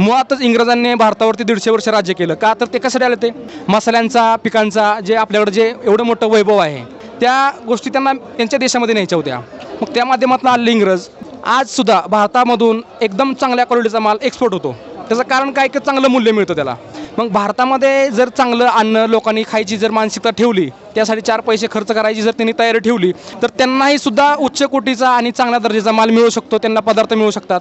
मुळातच इंग्रजांनी भारतावरती दीडशे वर्ष राज्य केलं. का तर ते कसं आलं ते? मसाल्यांचा पिकांचा जे आपल्याकडे जे एवढं मोठं वैभव आहे त्या गोष्टी त्यांना त्यांच्या देशामध्ये न्यायच्या होत्या. मग त्या माध्यमातून आले इंग्रज. आजसुद्धा भारतामधून एकदम चांगल्या क्वालिटीचा माल एक्सपोर्ट होतो. त्याचं कारण काय? की चांगलं मूल्य मिळतं त्याला. मग भारतामध्ये जर चांगलं अन्न लोकांनी खायची जर मानसिकता ठेवली त्यासाठी चार पैसे खर्च करायची जर त्यांनी तयारी ठेवली तर त्यांनाही सुद्धा उच्च कोटीचा आणि चांगल्या दर्जाचा माल मिळू शकतो त्यांना पदार्थ मिळू शकतात.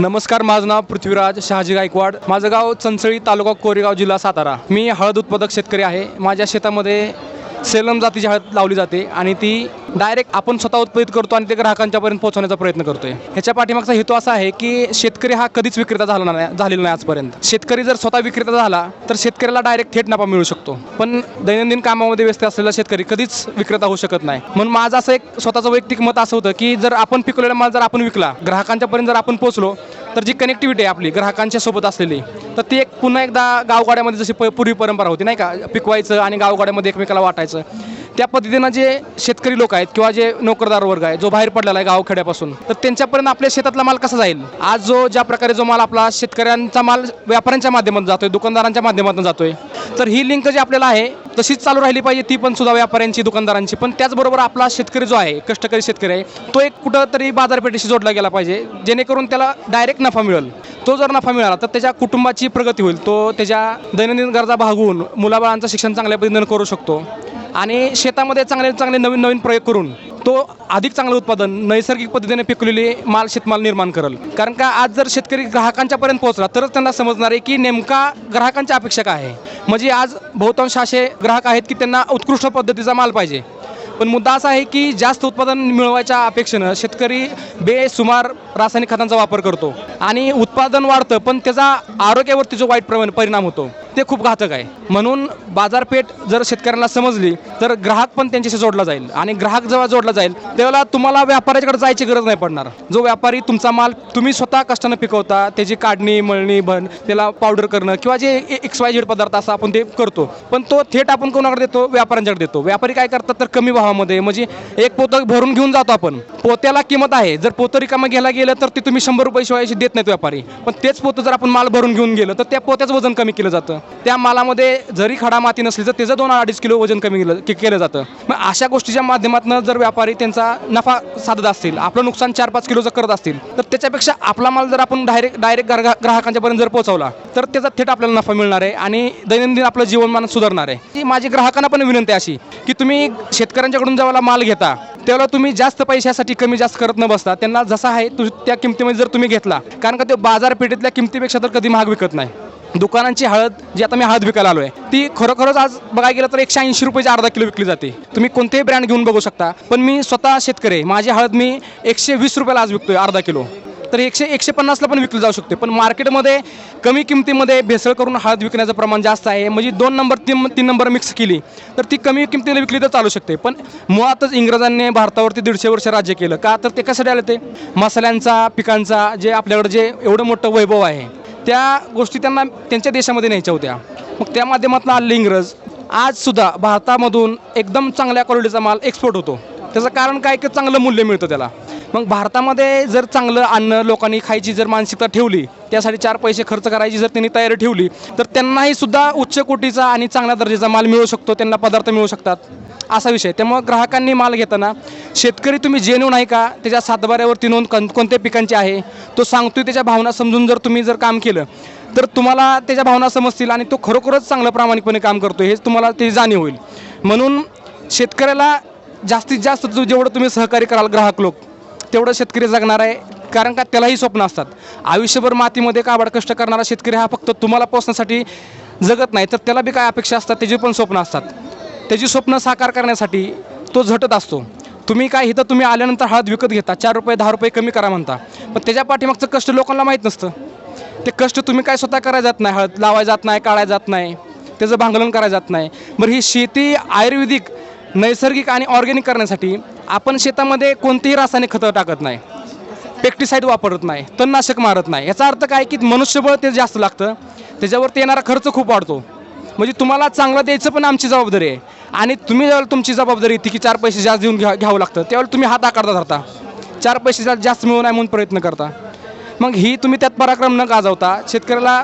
नमस्कार माझं नाव पृथ्वीराज शहाजी गायकवाड. माझं गाव चंचळी तालुका कोरेगाव जिल्हा सातारा. मी हळद उत्पादक शेतकरी आहे. माझ्या शेतामध्ये सेलम जातीची हळद लावली जाते आणि ती डायरेक्ट आपण स्वतः उत्पादित करतो आणि ते ग्राहकांच्यापर्यंत पोहोचवण्याचा प्रयत्न करतोय. ह्याच्या पाठीमागचा हेतू असा आहे की शेतकरी हा कधीच विक्रेता झाला नाही झालेला नाही आजपर्यंत. शेतकरी जर स्वतः विक्रेता झाला तर शेतकऱ्याला डायरेक्ट थेट नफा मिळू शकतो. पण दैनंदिन कामामध्ये व्यस्त असलेला शेतकरी कधीच विक्रेता होऊ शकत नाही. म्हणून माझं असं एक स्वतःचं वैयक्तिक मत असं होतं की जर आपण पिकवलेला माल जर आपण विकला ग्राहकांच्यापर्यंत जर आपण पोहोचलो तर जी कनेक्टिव्हिटी आहे आपली ग्राहकांच्या सोबत असलेली तर ती एक पुन्हा एकदा गावगाड्यामध्ये जशी प पूर्वी परंपरा होती नाही का? पिकवायचं आणि गावगाड्यामध्ये एकमेकाला वाटायचं. त्या पद्धतीनं जे शेतकरी लोक आहेत किंवा जे नोकरदार वर्ग आहे जो बाहेर पडलेला आहे गावखेड्यापासून तर त्यांच्यापर्यंत आपल्या शेतातला माल कसा जाईल? आज जो ज्या प्रकारे जो माल आपला शेतकऱ्यांचा माल व्यापाऱ्यांच्या माध्यमातून जातोय दुकानदारांच्या माध्यमातून जातोय तर ही लिंक जी आपल्याला आहे तशीच चालू राहिली पाहिजे ती पण सुद्धा व्यापाऱ्यांची दुकानदारांची. पण त्याचबरोबर आपला शेतकरी जो आहे कष्टकरी शेतकरी आहे तो एक कुठंतरी बाजारपेठेशी जोडला गेला पाहिजे जेणेकरून त्याला डायरेक्ट नफा मिळेल. तो जर नफा मिळाला तर त्याच्या कुटुंबाची प्रगती होईल. तो त्याच्या दैनंदिन गरजा भागवून मुलाबाळांचं शिक्षण चांगल्या पद्धतीनं करू शकतो. आणि शेतामध्ये चांगले चांगले नवीन नवीन प्रयोग करून तो अधिक चांगलं उत्पादन नैसर्गिक पद्धतीने पिकलेले माल शेतमाल निर्माण करेल. कारण का आज जर शेतकरी ग्राहकांच्यापर्यंत पोहोचला तरच त्यांना समजणार आहे की नेमका ग्राहकांच्या अपेक्षा काय आहे. म्हणजे आज बहुतांश असे ग्राहक आहेत की त्यांना उत्कृष्ट पद्धतीचा माल पाहिजे. पण मुद्दा असा आहे की जास्त उत्पादन मिळवायच्या अपेक्षेनं शेतकरी बेसुमार रासायनिक खतांचा वापर करतो. आणि उत्पादन वाढतं पण त्याचा आरोग्यावरती जो वाईट प्रमाण परिणाम होतो. ते खूप घातक आहे. म्हणून बाजारपेठ जर शेतकऱ्यांना समजली तर ग्राहक पण त्यांच्याशी जोडला जाईल आणि ग्राहक जेव्हा जोडला जाईल तेव्हा तुम्हाला व्यापाऱ्याच्याकडे जायची गरज नाही पडणार. जो व्यापारी तुमचा माल तुम्ही स्वतः कष्टानं पिकवता त्याची काढणी मळणी भन त्याला पावडर करणं किंवा जे एक्स वाय झेड पदार्थ असं आपण ते करतो. पण तो थेट आपण कोणाकडे देतो? व्यापाऱ्यांच्याकडे देतो. व्यापारी काय करतात तर कमी भावामध्ये म्हणजे एक पोतं भरून घेऊन जातो आपण. पोत्याला किंमत आहे. जर पोतं रिकामा घ्यायला गेलं तर ते तुम्ही शंभर रुपये शिवायची देत नाहीत व्यापारी. पण तेच पोतं जर आपण माल भरून घेऊन गेलं तर त्या पोत्याचं वजन कमी केलं जातं. त्या मालामध्ये जरी खडा माती नसली तर त्याचं दोन अडीच किलो वजन कमी केलं केलं जातं. मग अशा गोष्टीच्या माध्यमातून जर व्यापारी त्यांचा नफा साधत असतील आपलं नुकसान चार पाच किलोचं करत असतील तर त्याच्यापेक्षा आपला माल जर आपण डायरेक्ट डायरेक्ट ग्राहकांच्यापर्यंत जर पोहोचवला तर त्याचा थेट आपल्याला नफा मिळणार आहे आणि दैनंदिन आपलं जीवनमान सुधारणार आहे. ती माझी ग्राहकांना पण विनंती अशी की तुम्ही शेतकऱ्यांच्याकडून जेव्हा माल घेता तेव्हा तुम्ही जास्त पैशासाठी कमी जास्त करत न बसता त्यांना जसा आहे तु त्या किमतीमध्ये जर तुम्ही घेतला कारण का ते बाजारपेठेतल्या किमतीपेक्षा तर कधी महाग विकत नाही. दुकानांची हळद जी आता मी हळद विकायला आलो आहे ती खरोखरच आज बघायला गेलं तर एकशे ऐंशी रुपयाची अर्धा किलो विकली जाते. तुम्ही कोणतेही ब्रँड घेऊन बघू शकता पण मी स्वतः शेतकरी आहे. माझी हळद मी एकशे वीस रुपयाला आज विकतोय अर्धा किलो. तर एकशे एकशे पन्नासला पण विकली जाऊ शकते पण मार्केटमध्ये कमी किमतीमध्ये भेसळ करून हळद विकण्याचं प्रमाण जास्त आहे. म्हणजे दोन नंबर तीन तीन नंबर मिक्स केली तर ती कमी किमतीला विकली तर चालू शकते. पण मुळातच इंग्रजांनी भारतावरती दीडशे वर्ष राज्य केलं. का? तर ते कशासाठी आलं ते? मसाल्यांचा पिकांचा जे आपल्याकडे जे एवढं मोठं वैभव आहे त्या गोष्टी त्यांना त्यांच्या देशामध्ये न्यायच्या होत्या. मग त्या माध्यमातून आलेले इंग्रज आजसुद्धा भारतामधून एकदम चांगल्या क्वालिटीचा माल एक्सपोर्ट होतो. त्याचं कारण काय? की चांगलं मूल्य मिळतं त्याला. मग भारतामध्ये जर चांगलं अन्न लोकांनी खायची जर मानसिकता ठेवली त्यासाठी चार पैसे खर्च करायची जर त्यांनी तयारी ठेवली तर त्यांनाही सुद्धा उच्च कोटीचा आणि चांगल्या दर्जाचा माल मिळू शकतो त्यांना पदार्थ मिळू शकतात. असा विषय. त्यामुळे ग्राहकांनी माल घेताना शेतकरी तुम्ही जेन्यून आहे का? त्याच्या सातबाऱ्यावरती नोंद कं कोणत्या पिकांची आहे? तो सांगतोय त्याच्या भावना समजून जर तुम्ही जर काम केलं तर तुम्हाला त्याच्या भावना समजतील आणि तो खरोखरच चांगलं प्रामाणिकपणे काम करतो हेच तुम्हाला त्याची जाणीव होईल. म्हणून शेतकऱ्याला जास्तीत जास्त जेवढं तुम्ही सहकार्य कराल ग्राहक लोक तेवढं शेतकरी जगणार आहे कारण का त्यालाही स्वप्न असतात. आयुष्यभर मातीमध्ये काबाड कष्ट करणारा शेतकरी हा फक्त तुम्हाला पोचण्यासाठी जगत नाही तर त्याला बी काय अपेक्षा असतात? त्याची पण स्वप्न असतात. त्याची स्वप्न साकार करण्यासाठी तो झटत असतो. तुम्ही काय इथं तुम्ही आल्यानंतर हळद विकत घेता चार रुपये दहा रुपये कमी करा म्हणता. पण त्याच्या पाठीमागचं कष्ट लोकांना माहीत नसतं. ते कष्ट तुम्ही काय स्वतः करायला जात नाही हळद लावायला जात नाही काढायला जात नाही त्याचं भांगलन करायला जात नाही. बरं ही शेती आयुर्वेदिक नैसर्गिक आणि ऑर्गॅनिक करण्यासाठी आपण शेतामध्ये कोणतीही रासायनिक खतं टाकत नाही पेक्टिसाईड वापरत नाही तणनाशक मारत नाही. याचा अर्थ काय की मनुष्यबळ ते जास्त लागतं त्याच्यावरती येणारा खर्च खूप वाढतो. म्हणजे तुम्हाला चांगलं द्यायचं पण आमची जबाबदारी आहे. आणि तुम्ही ज्यावेळेला तुमची जबाबदारी ती की चार पैसे जास्त देऊन घ्या घ्यावं लागतं त्यावेळेला तुम्ही हात आकारता धरता. चार पैसे जास्त जास्त मिळू नये म्हणून प्रयत्न करता. मग ही तुम्ही त्यात पराक्रम न गाजवता शेतकऱ्याला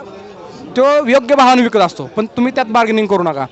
तो योग्य भावाने विकत असतो पण तुम्ही त्यात बार्गेनिंग करू नका.